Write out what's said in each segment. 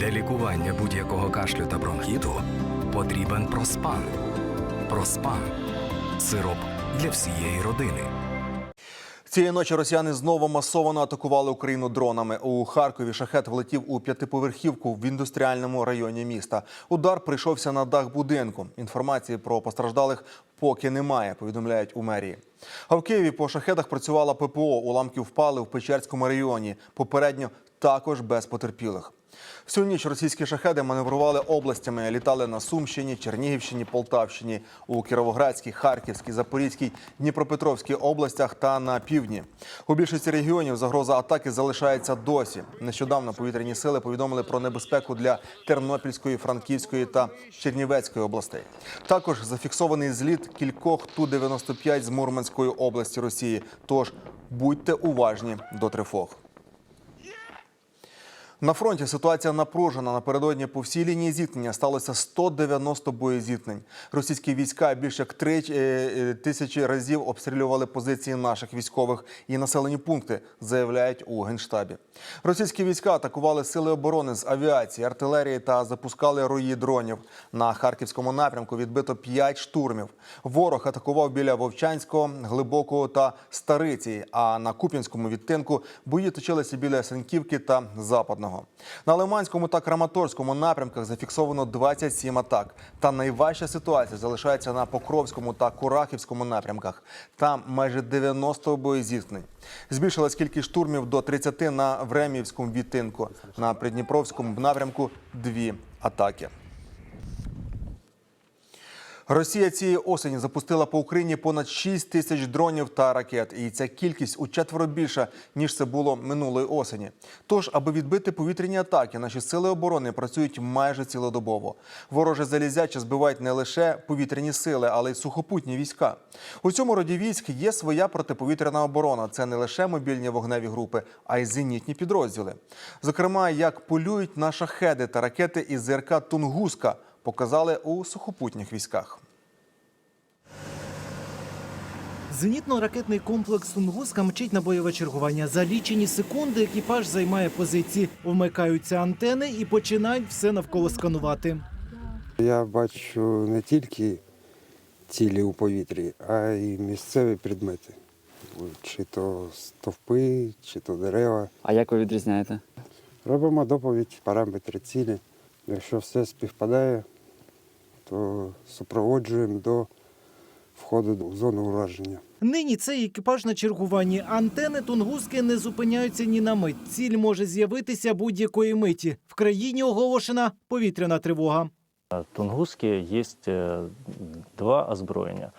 Для лікування будь-якого кашлю та бронхіту потрібен проспан. Проспан сироп для всієї родини. Цієї ночі росіяни знову масово атакували Україну дронами. У Харкові шахет влетів у п'ятиповерхівку в індустріальному районі міста. Удар прийшовся на дах будинку. Інформації про постраждалих поки немає, повідомляють у мерії. А в Києві по шахетах працювала ППО. Уламки впали в Печерському районі. Попередньо також без потерпілих. Всю ніч російські шахеди маневрували областями, літали на Сумщині, Чернігівщині, Полтавщині, у Кіровоградській, Харківській, Запорізькій, Дніпропетровській областях та на півдні. У більшості регіонів загроза атаки залишається досі. Нещодавно повітряні сили повідомили про небезпеку для Тернопільської, Франківської та Чернівецької областей. Також зафіксований зліт кількох Ту-95 з Мурманської області Росії. Тож будьте уважні до тривог. На фронті ситуація напружена. Напередодні по всій лінії зіткнення сталося 190 боєзіткнень. Російські війська більше як три е, тисячі разів обстрілювали позиції наших військових і населені пункти, заявляють у генштабі. Російські війська атакували сили оборони з авіації, артилерії та запускали рої дронів. На харківському напрямку відбито 5 штурмів. Ворог атакував біля Вовчанського, Глибокого та Стариці. А на Куп'янському відтинку бої точилися біля Сенківки та Западного. На Лиманському та Краматорському напрямках зафіксовано 27 атак. Та найважча ситуація залишається на Покровському та Курахівському напрямках. Там майже 90 боєзіткнень. Збільшилась кількість штурмів до 30 на Времівському відтинку. На Придніпровському напрямку дві атаки. Росія цієї осені запустила по Україні понад 6 тисяч дронів та ракет, і ця кількість у четверо більша ніж це було минулої осені. Тож, аби відбити повітряні атаки, наші сили оборони працюють майже цілодобово. Вороже залізяче збивають не лише повітряні сили, але й сухопутні війська. У цьому роді військ є своя протиповітряна оборона. Це не лише мобільні вогневі групи, а й зенітні підрозділи. Зокрема, як полюють на шахеди та ракети із ЗРК Тунгуска показали у сухопутніх військах. Зенітно-ракетний комплекс Тунгуска мчить на бойове чергування. За лічені секунди екіпаж займає позиції, вмикаються антени і починають все навколо сканувати. Я бачу не тільки цілі у повітрі, а й місцеві предмети. Чи то стовпи, чи то дерева. А як ви відрізняєте? Робимо доповідь, параметри цілі. Якщо все співпадає, то супроводжуємо до входу в зону ураження. Нині цей екіпаж на чергуванні. Антени Тунгуски не зупиняються ні на мить. Ціль може з'явитися будь-якої миті. В країні оголошена повітряна тривога. На Тунгускі є е, два озброєння.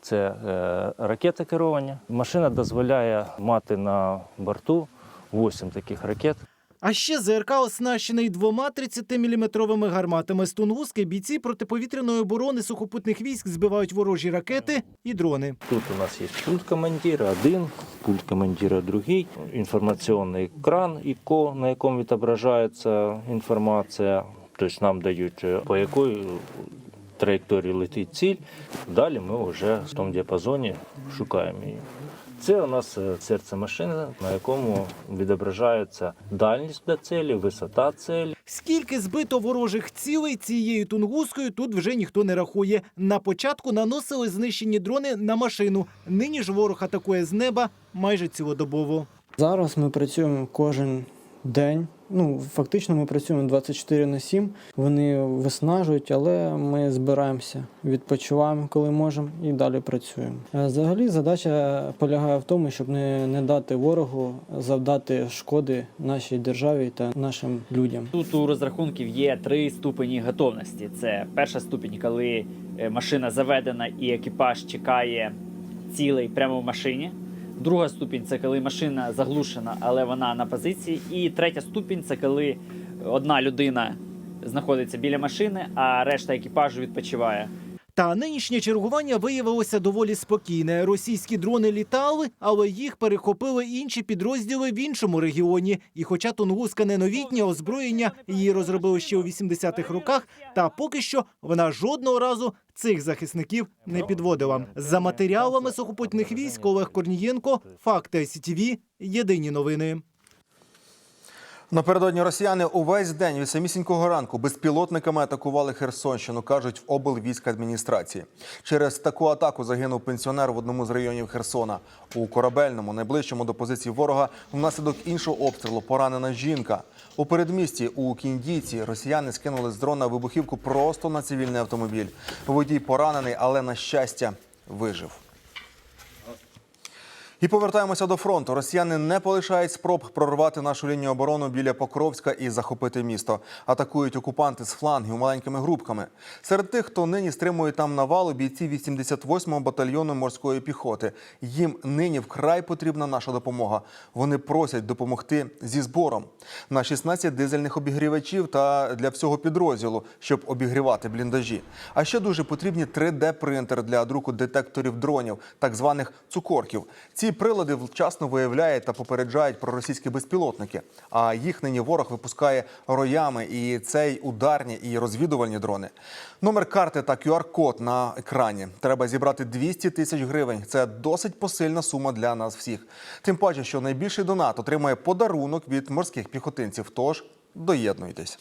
Це е, ракети керування. Машина дозволяє мати на борту 8 таких ракет. А ще ЗРК оснащений двома 30-мм гарматами. З Тунгуски бійці протиповітряної оборони сухопутних військ збивають ворожі ракети і дрони. Тут у нас є пульт командира один, пульт командира другий, інформаційний екран, ІКО, на якому відображається інформація. Тобто нам дають е, по якої траєкторії летить ціль. Далі ми вже в тому діапазоні шукаємо її. Це у нас е, серце машини, на якому відображається дальність до цілі, висота цілі. Скільки збито ворожих цілей цією тунгускою, тут вже ніхто не рахує. На початку наносили знищені дрони на машину. Нині ж ворог атакує з неба майже цілодобово. Зараз ми працюємо кожен день. Ну, фактично, ми працюємо 24 на 7. Вони виснажують, але ми збираємося, відпочиваємо, коли можемо, і далі працюємо. Е, Взагалі, задача полягає в тому, щоб не, не дати ворогу завдати шкоди нашій державі та нашим людям. Тут у розрахунків є три ступені готовності. Це перша ступінь, коли е, машина заведена і екіпаж чекає цілей прямо в машині. Друга ступінь це коли машина заглушена, але вона на позиції. І третя ступінь це коли одна людина знаходиться біля машини, а решта екіпажу відпочиває. Та нинішнє чергування виявилося доволі спокійне. Російські дрони літали, але їх перехопили інші підрозділи в іншому регіоні. І хоча Тунгуска не новітнє озброєння, її розробили ще у 80-х роках, та поки що вона жодного разу цих захисників не підводила. За матеріалами сухопутних військ Олег Корнієнко, Факти СІТВ, Єдині новини. Напередодні росіяни увесь день від самісінького ранку безпілотниками атакували Херсонщину, кажуть в облвійськ адміністрації. Через таку атаку загинув пенсіонер в одному з районів Херсона. У корабельному, найближчому до позиції ворога, внаслідок іншого обстрілу поранена жінка. У передмісті у Кіндійці росіяни скинули з дрона вибухівку просто на цивільний автомобіль. Водій поранений, але на щастя вижив. І повертаємося до фронту. Росіяни не полишають спроб прорвати нашу лінію оборони біля Покровська і захопити місто. Атакують окупанти з флангів маленькими групками. Серед тих, хто нині стримує там навалу, бійці 88-го батальйону морської піхоти. Їм нині вкрай потрібна наша допомога. Вони просять допомогти зі збором на 16 дизельних обігрівачів та для всього підрозділу, щоб обігрівати бліндажі. А ще дуже потрібні 3D-принтер для друку детекторів дронів, так званих цукорків. Ці прилади вчасно виявляють та попереджають про російські безпілотники. А їх ворог випускає роями і цей ударні і розвідувальні дрони. Номер карти та QR-код на екрані. Треба зібрати 200 тисяч гривень. Це досить посильна сума для нас всіх. Тим паче, що найбільший донат отримає подарунок від морських піхотинців. Тож доєднуйтесь.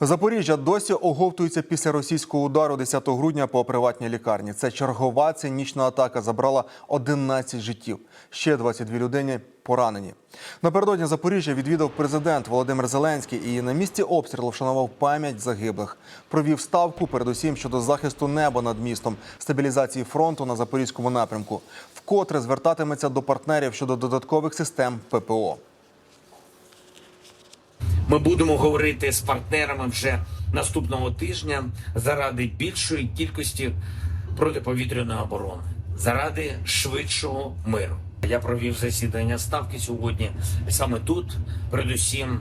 Запоріжжя досі оговтується після російського удару 10 грудня по приватній лікарні. Це чергова цинічна атака забрала 11 життів. Ще 22 людини поранені. Напередодні Запоріжжя відвідав президент Володимир Зеленський і на місці обстрілу вшанував пам'ять загиблих. Провів ставку передусім щодо захисту неба над містом, стабілізації фронту на запорізькому напрямку. Вкотре звертатиметься до партнерів щодо додаткових систем ППО. Ми будемо говорити з партнерами вже наступного тижня заради більшої кількості протиповітряної оборони, заради швидшого миру. Я провів засідання ставки сьогодні саме тут, передусім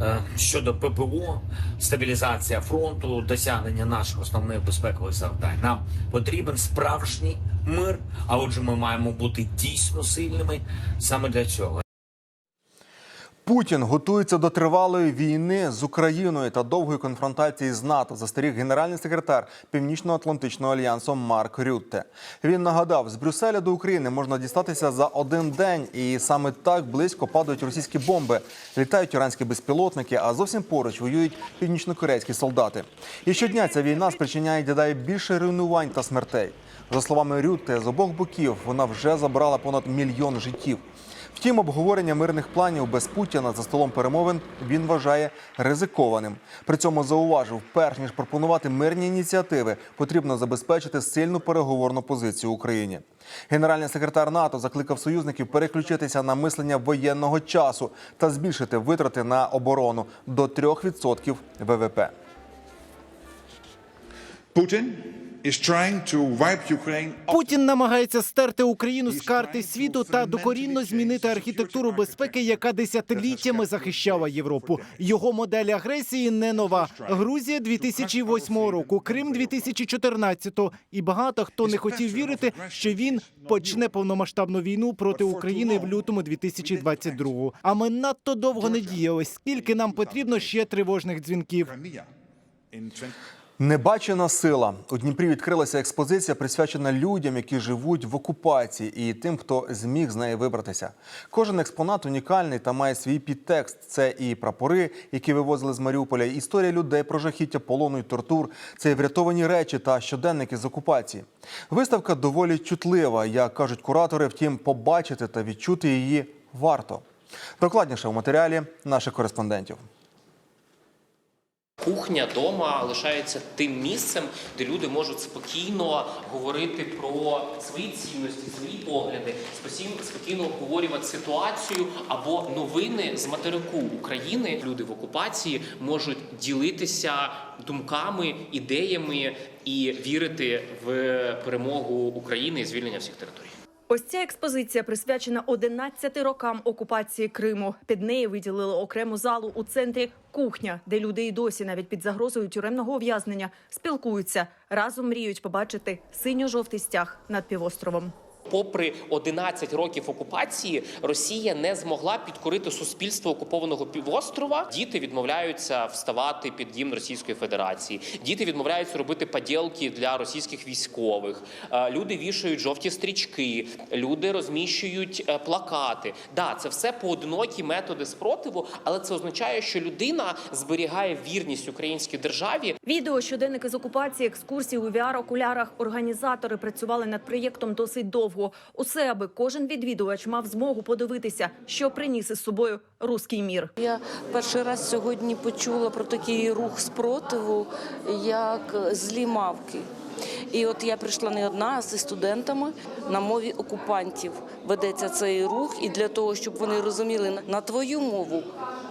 е, щодо ППО, стабілізація фронту, досягнення наших основних безпекових завдань. Нам потрібен справжній мир. А отже, ми маємо бути дійсно сильними саме для цього. Путін готується до тривалої війни з Україною та довгої конфронтації з НАТО. Застеріг генеральний секретар Північно-Атлантичного альянсу Марк Рютте. Він нагадав, з Брюсселя до України можна дістатися за один день, і саме так близько падають російські бомби, літають іранські безпілотники, а зовсім поруч воюють північнокорейські солдати. І щодня ця війна спричиняє дедалі більше руйнувань та смертей. За словами Рютте, з обох боків вона вже забрала понад мільйон життів. Втім, обговорення мирних планів без Путіна за столом перемовин він вважає ризикованим. При цьому зауважив, перш ніж пропонувати мирні ініціативи, потрібно забезпечити сильну переговорну позицію Україні. Генеральний секретар НАТО закликав союзників переключитися на мислення воєнного часу та збільшити витрати на оборону до 3% ВВП. Putin Путін намагається стерти Україну з карти світу та докорінно змінити архітектуру безпеки, яка десятиліттями захищала Європу. Його модель агресії не нова. Грузія 2008 року, Крим 2014 І багато хто не хотів вірити, що він почне повномасштабну війну проти України в лютому 2022 А ми надто довго не діяли. Скільки нам потрібно ще тривожних дзвінків? Crimea in 20 Небачена сила у Дніпрі відкрилася експозиція, присвячена людям, які живуть в окупації, і тим, хто зміг з неї вибратися. Кожен експонат унікальний та має свій підтекст. Це і прапори, які вивозили з Маріуполя, і історія людей про жахіття полону і тортур. Це і врятовані речі та щоденники з окупації. Виставка доволі чутлива, як кажуть куратори. Втім, побачити та відчути її варто. Докладніше у матеріалі наших кореспондентів. Кухня дома лишається тим місцем, де люди можуть спокійно говорити про свої цінності, свої погляди, спокійно, спокійно обговорювати ситуацію або новини з материку України. Люди в окупації можуть ділитися думками, ідеями і вірити в перемогу України і звільнення всіх територій. Ось ця експозиція присвячена 11 рокам окупації Криму. Під неї виділили окрему залу у центрі кухня, де люди і досі навіть під загрозою тюремного ув'язнення спілкуються разом мріють побачити синьо-жовтий стяг над півостровом. Попри 11 років окупації, Росія не змогла підкорити суспільство окупованого півострова. Діти відмовляються вставати під гімн Російської Федерації. Діти відмовляються робити поділки для російських військових. Е, Люди вішають жовті стрічки, люди розміщують е, плакати. Да, це все поодинокі методи спротиву, але це означає, що людина зберігає вірність українській державі Відео щоденники з окупації, екскурсії у VR-окулярах. Організатори працювали над проєктом досить довго. Усе, аби кожен відвідувач мав змогу подивитися, що приніс із собою руський мір. Я перший раз сьогодні почула про такий рух спротиву, як злі мавки. І от я прийшла не одна, а зі студентами на мові окупантів. Ведеться цей рух, і для того, щоб вони розуміли на твою мову,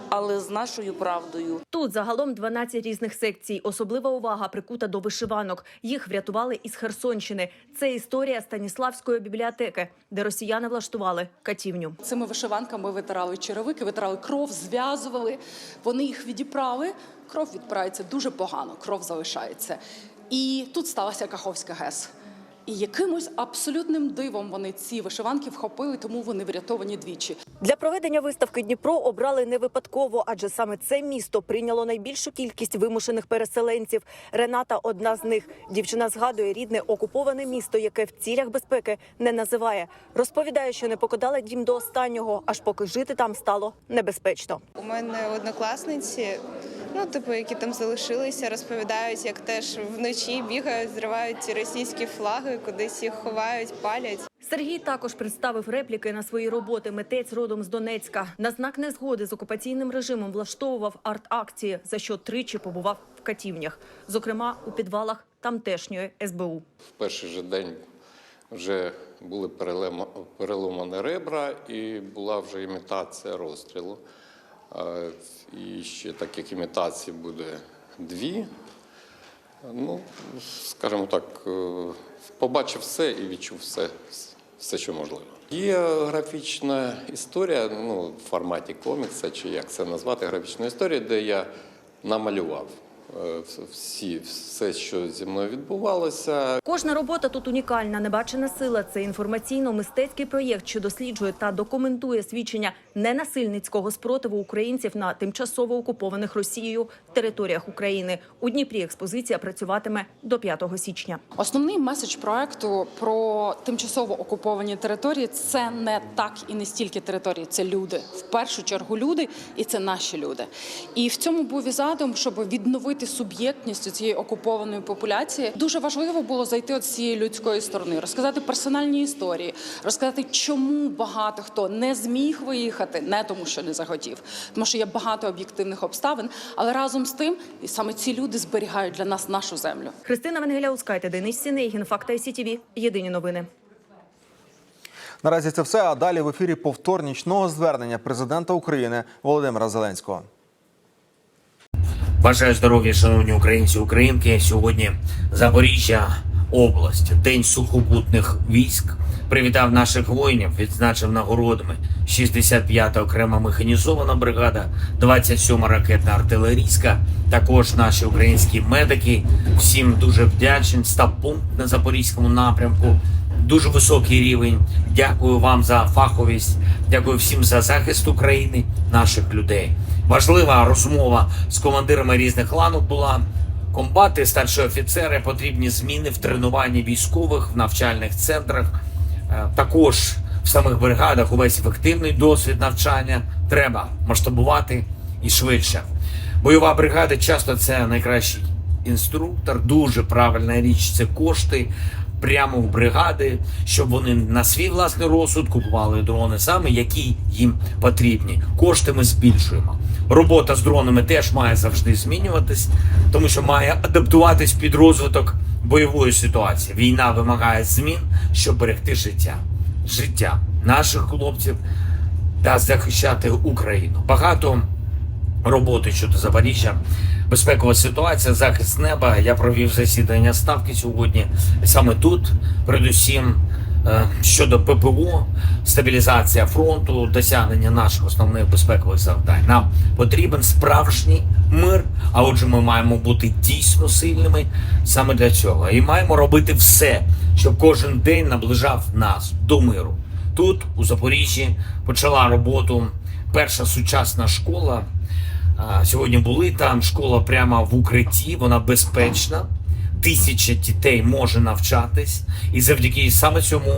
але з нашою правдою. Тут загалом 12 різних секцій. Особлива увага прикута до вишиванок. Їх врятували із Херсонщини. Це історія Станіславської бібліотеки, де росіяни влаштували катівню. Цими вишиванками витирали черевики, витирали кров, зв'язували. Вони їх відібрали. Кров відбирається дуже погано, кров залишається. І тут сталася Каховська ГЕС. І якимось абсолютним дивом вони ці вишиванки вхопили, тому вони врятовані двічі. Для проведення виставки Дніпро обрали не випадково, адже саме це місто прийняло найбільшу кількість вимушених переселенців. Рената одна з них. Дівчина згадує рідне окуповане місто, яке в цілях безпеки не називає. Розповідає, що не покидала дім до останнього, аж поки жити там стало небезпечно. У мене однокласниці, ну типу, які там залишилися, розповідають, як теж вночі бігають, зривають ці російські флаги, кудись їх ховають, палять. Сергій також представив репліки на свої роботи. Митець родом з Донецька. На знак незгоди з окупаційним режимом влаштовував арт-акції, за що тричі побував в катівнях, зокрема у підвалах тамтешньої СБУ. В перший же день вже були перелема- переломані ребра і була вже імітація розстрілу. І ще таких імітацій буде дві. Ну, скажімо так, е, побачив все і відчув все, все, що можливо. Є графічна історія, ну, в форматі комікса, чи як це назвати, графічна історія, де я намалював всі, все, що зі мною відбувалося, Кожна робота тут унікальна. Небачена сила це інформаційно-мистецький проєкт, що досліджує та документує свідчення ненасильницького спротиву українців на тимчасово окупованих Росією територіях України. У Дніпрі експозиція працюватиме до 5 січня. Основний меседж проекту про тимчасово окуповані території це не так і не стільки території, це люди. В першу чергу люди, і це наші люди. І в цьому був і задум, щоб відновити суб'єктність цієї окупованої популяції. Дуже важливо було зайти от з цієї людської сторони, розказати персональні історії, розказати, чому багато хто не зміг виїхати, не тому, що не захотів, тому що є багато об'єктивних обставин, але разом з тим, і саме ці люди зберігають для нас нашу землю. Христина Венгеляускайте, Денис Сінейгін, Факта ICTV. Єдині новини. Наразі це все. А далі в ефірі повтор нічного звернення президента України Володимира Зеленського. Бажаю здоров'я, шановні українці, українки. Сьогодні Запоріжжя, область, День сухопутних військ. Привітав наших воїнів, відзначив нагородами 65-та окрема механізована бригада, 27-та ракетна артилерійська. Також наші українські медики. Всім дуже вдячний. Став на запорізькому напрямку. Дуже високий рівень. Дякую вам за фаховість. Дякую всім за захист України, наших людей. Важлива розмова з командирами різних ланок була. Комбати, старші офіцери, потрібні зміни в тренуванні військових в навчальних центрах. Е, Також в самих бригадах увесь ефективний досвід навчання треба масштабувати і швидше. Бойова бригада часто це найкращий інструктор. Дуже правильна річ це кошти прямо в бригади, щоб вони на свій власний розсуд купували дрони саме, які їм потрібні. Кошти ми збільшуємо. Робота з дронами теж має завжди змінюватись, тому що має адаптуватись під розвиток бойової ситуації. Війна вимагає змін, щоб берегти життя, життя наших хлопців та захищати Україну. Багато роботи щодо Запоріжжя. Безпекова ситуація, захист неба. Я провів засідання ставки сьогодні саме тут. Передусім е, щодо ППО, стабілізація фронту, досягнення наших основних безпекових завдань. Нам потрібен справжній мир. А отже, ми маємо бути дійсно сильними саме для цього. І маємо робити все, щоб кожен день наближав нас до миру. Тут, у Запоріжжі, почала роботу перша сучасна школа. Сьогодні були там школа прямо в укритті, вона безпечна. Тисяча дітей може навчатись, і завдяки саме цьому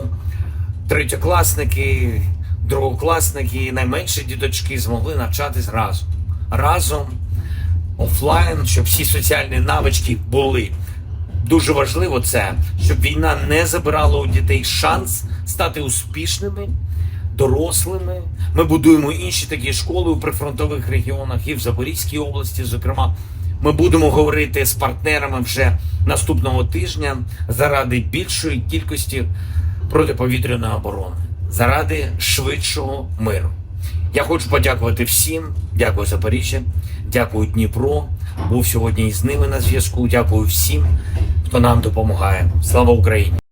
третьокласники, другокласники найменші діточки змогли навчатись разом. Разом офлайн, щоб всі соціальні навички були. Дуже важливо це, щоб війна не забирала у дітей шанс стати успішними, дорослими. Ми будуємо інші такі школи у прифронтових регіонах і в Запорізькій області, зокрема. Ми будемо говорити з партнерами вже наступного тижня заради більшої кількості протиповітряної оборони, заради швидшого миру. Я хочу подякувати всім. Дякую Запоріжжя, дякую Дніпро. Був сьогодні із ними на зв'язку. Дякую всім, хто нам допомагає. Слава Україні!